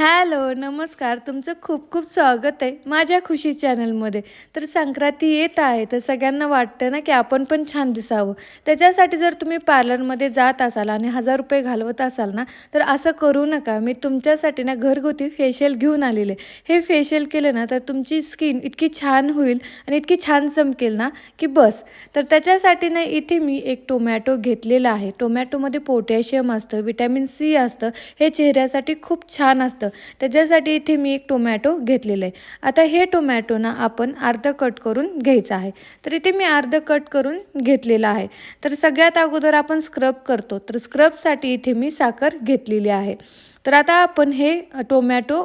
Hello नमस्कार. तुमचं खूप खूप स्वागत आहे माझ्या खुशी चॅनलमध्ये. तर संक्रांती येत आहे तर सगळ्यांना वाटतं ना की आपण पण छान दिसावं. त्याच्यासाठी जर तुम्ही पार्लरमध्ये जात असाल आणि हजार रुपये घालवत असाल ना तर असं करू नका. मी तुमच्यासाठी ना घरगुती फेशियल घेऊन आलेले. हे फेशियल केलं ना तर तुमची स्किन इतकी छान होईल आणि इतकी छान चमकेल ना की बस. तर त्याच्यासाठी ना इथे मी एक टोमॅटो घेतलेला आहे. टोमॅटोमध्ये पोटॅशियम असतं विटॅमिन सी असतं. हे चेहऱ्यासाठी खूप छान असतं. त्याच्यासाठी इथे मी एक टोमॅटो घेतलेलं आहे. आता हे टोमॅटो ना आपण अर्ध कट करून घ्यायचं आहे. तर इथे मी अर्ध कट करून घेतलेलं आहे. तर सगळ्यात अगोदर आपण स्क्रब करतो. तर स्क्रबसाठी इथे मी साखर घेतलेली आहे. तर आता आपण हे टोमॅटो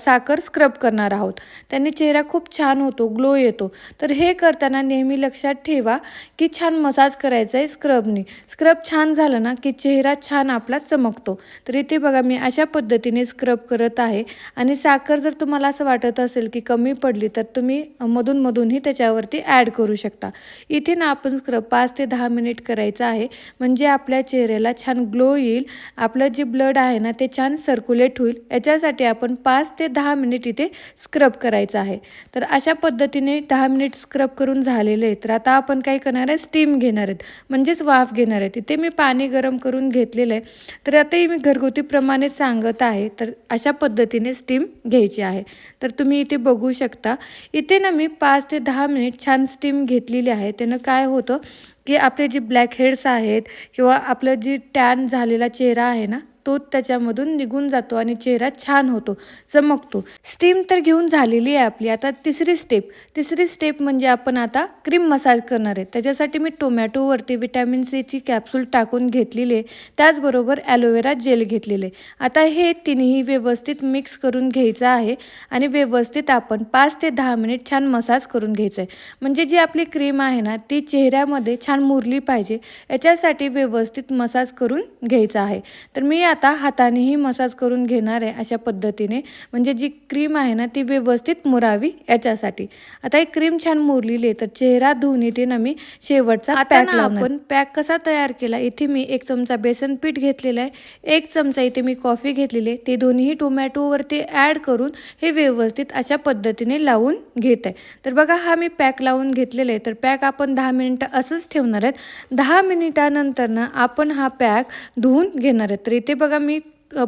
साखर स्क्रब करणार आहोत. त्याने चेहरा खूप छान होतो ग्लो येतो. तर हे करताना नेहमी लक्षात ठेवा की छान मसाज करायचा आहे स्क्रबने. स्क्रब छान झालं ना की चेहरा छान आपला चमकतो. तर इथे बघा मी अशा पद्धतीने स्क्रब करत आहे. आणि साखर जर तुम्हाला असं वाटत असेल की कमी पडली तर तुम्ही मधून मधूनही त्याच्यावरती ॲड करू शकता. इथे ना आपण स्क्रब पाच ते दहा मिनिट करायचं आहे. म्हणजे आपल्या चेहऱ्याला छान ग्लो येईल. आपलं जे ब्लड आहे ना ते छान सर्क्युलेट होईल. याच्यासाठी आपण पाच ते दहा मिनिट इथे स्क्रब करायचं आहे. तर अशा पद्धतीने दहा मिनिट स्क्रब करून झालेले आहे तर आता आपण काय करणार आहे? स्टीम घेणार आहेत. म्हणजेच वाफ घेणार आहेत इथे मी पाणी गरम करून घेतलेलं आहे. तर आताही मी घरगुतीप्रमाणे सांगत आहे. तर अशा पद्धतीने स्टीम घ्यायची आहे. तर तुम्ही इथे बघू शकता. इथे ना मी पाच ते दहा मिनिट छान स्टीम घेतलेली आहे. त्यानं काय होतं की आपले जे ब्लॅक हेड्स आहेत किंवा आपलं जी टॅन झालेला चेहरा आहे ना तो त्याच्यामधून निघून जातो आणि चेहरा छान होतो चमकतो. स्टीम तर घेऊन झालेली आहे आपली. आता तिसरी स्टेप तिसरी स्टेप म्हणजे आपण आता क्रीम मसाज करणार आहे. त्याच्यासाठी मी टोमॅटोवरती विटॅमिन सीची कॅप्सूल टाकून घेतलेली आहे. त्याचबरोबर ॲलोवेरा जेल घेतलेले आता हे तिन्ही व्यवस्थित मिक्स करून घ्यायचं आहे आणि व्यवस्थित आपण पाच ते दहा मिनिट छान मसाज करून घ्यायचं आहे. म्हणजे जी आपली क्रीम आहे ना ती चेहऱ्यामध्ये छान मुरली पाहिजे. याच्यासाठी व्यवस्थित मसाज करून घ्यायचा आहे. तर मी आता हातानेही मसाज करून घेणार आहे अशा पद्धतीने. म्हणजे जी क्रीम आहे ना ती व्यवस्थित मुरावी याच्यासाठी. आता ही क्रीम छान मुरलेली आहे तर चेहरा धुवून येते ना मी शेवटचा पॅक आपण पॅक कसा तयार केला? इथे मी एक चमचा बेसन पीठ घेतलेलं आहे. एक चमचा इथे मी कॉफी घेतलेली आहे. ते दोन्ही टोमॅटोवरती ॲड करून हे व्यवस्थित अशा पद्धतीने लावून घेत आहे. तर बघा हा मी पॅक लावून घेतलेला आहे. तर पॅक आपण दहा मिनिटं असंच ठेवणार आहेत. दहा मिनिटानंतर ना आपण हा पॅक धुवून घेणार आहे तर इथे बघा बघा मी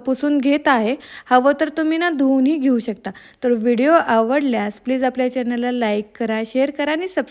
पुसून घेत आहे. हवं तर तुम्ही ना धुवूनही घेऊ शकता. तर व्हिडिओ आवडल्यास प्लीज आपल्या चॅनलला लाईक करा शेअर करा आणि सबस्क्राईब